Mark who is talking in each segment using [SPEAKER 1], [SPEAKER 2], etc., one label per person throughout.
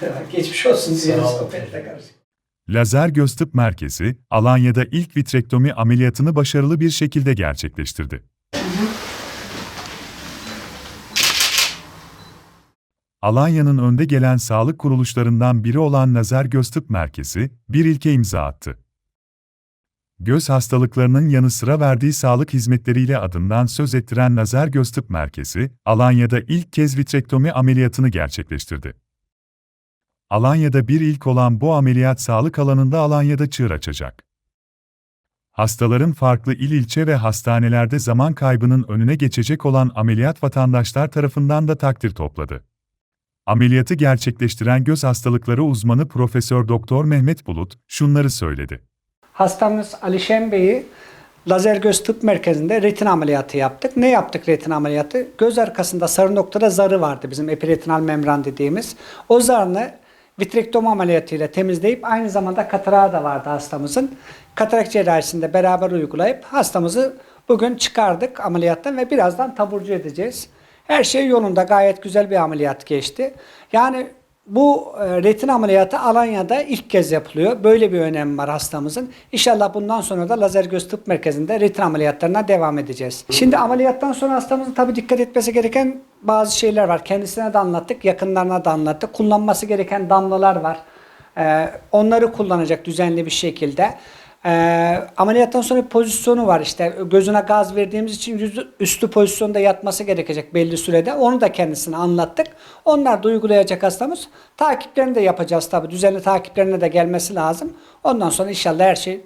[SPEAKER 1] Geçmiş olsun
[SPEAKER 2] olun.
[SPEAKER 1] sohbetle karşı.
[SPEAKER 3] Lazer Göz Tıp Merkezi, Alanya'da ilk vitrektomi ameliyatını başarılı bir şekilde gerçekleştirdi. Alanya'nın önde gelen sağlık kuruluşlarından biri olan Lazer Göz Tıp Merkezi, bir ilke imza attı. Göz hastalıklarının yanı sıra verdiği sağlık hizmetleriyle adından söz ettiren Lazer Göz Tıp Merkezi, Alanya'da ilk kez vitrektomi ameliyatını gerçekleştirdi. Alanya'da bir ilk olan bu ameliyat sağlık alanında Alanya'da çığır açacak. Hastaların farklı il ilçe ve hastanelerde zaman kaybının önüne geçecek olan ameliyat vatandaşlar tarafından da takdir topladı. Ameliyatı gerçekleştiren göz hastalıkları uzmanı Profesör Doktor Mehmet Bulut şunları söyledi.
[SPEAKER 1] Hastamız Alişen Bey'i Lazer Göz Tıp Merkezi'nde retina ameliyatı yaptık. Ne yaptık retina ameliyatı? Göz arkasında sarı noktada zarı vardı bizim epiretinal membran dediğimiz. O zarını vitrektomi ameliyatıyla temizleyip aynı zamanda katarağı da vardı hastamızın. Katarak cerrahisinde beraber uygulayıp hastamızı bugün çıkardık ameliyattan ve birazdan taburcu edeceğiz. Her şey yolunda gayet güzel bir ameliyat geçti. Yani bu e, retina ameliyatı Alanya'da ilk kez yapılıyor. Böyle bir önemi var hastamızın. İnşallah bundan sonra da Lazer Göz Tıp Merkezi'nde retina ameliyatlarına devam edeceğiz. Şimdi ameliyattan sonra hastamızın tabii dikkat etmesi gereken bazı şeyler var. Kendisine de anlattık, yakınlarına da anlattık. Kullanması gereken damlalar var. Ee, onları kullanacak düzenli bir şekilde. Ee, ameliyattan sonra bir pozisyonu var işte gözüne gaz verdiğimiz için yüzü, üstü pozisyonda yatması gerekecek belli sürede. Onu da kendisine anlattık. Onlar da uygulayacak hastamız. Takiplerini de yapacağız tabii. Düzenli takiplerine de gelmesi lazım. Ondan sonra inşallah her şey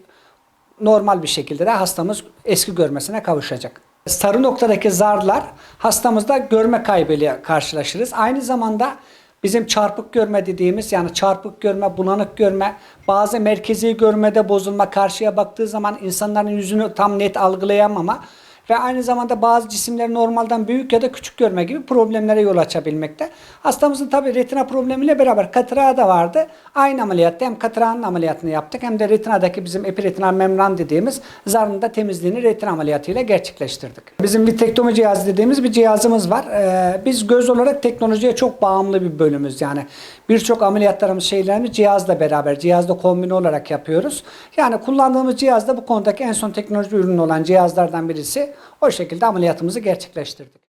[SPEAKER 1] normal bir şekilde de hastamız eski görmesine kavuşacak. Sarı noktadaki zarlar hastamızda görme kaybıyla karşılaşırız. Aynı zamanda bizim çarpık görme dediğimiz yani çarpık görme, bulanık görme, bazı merkezi görmede bozulma, karşıya baktığı zaman insanların yüzünü tam net algılayamama ve aynı zamanda bazı cisimler normalden büyük ya da küçük görme gibi problemlere yol açabilmekte. Hastamızın tabi retina problemiyle beraber katarağı da vardı. Aynı ameliyatta hem katarağın ameliyatını yaptık hem de retinadaki bizim epiretinal membran dediğimiz zarın da temizliğini retina ameliyatıyla gerçekleştirdik. Bizim vitrektomi cihazı dediğimiz bir cihazımız var. Ee, biz göz olarak teknolojiye çok bağımlı bir bölümüz yani. Birçok ameliyatlarımız şeylerimiz cihazla beraber, cihazla kombine olarak yapıyoruz. Yani kullandığımız cihaz da bu konudaki en son teknoloji ürünü olan cihazlardan birisi. O şekilde ameliyatımızı gerçekleştirdik.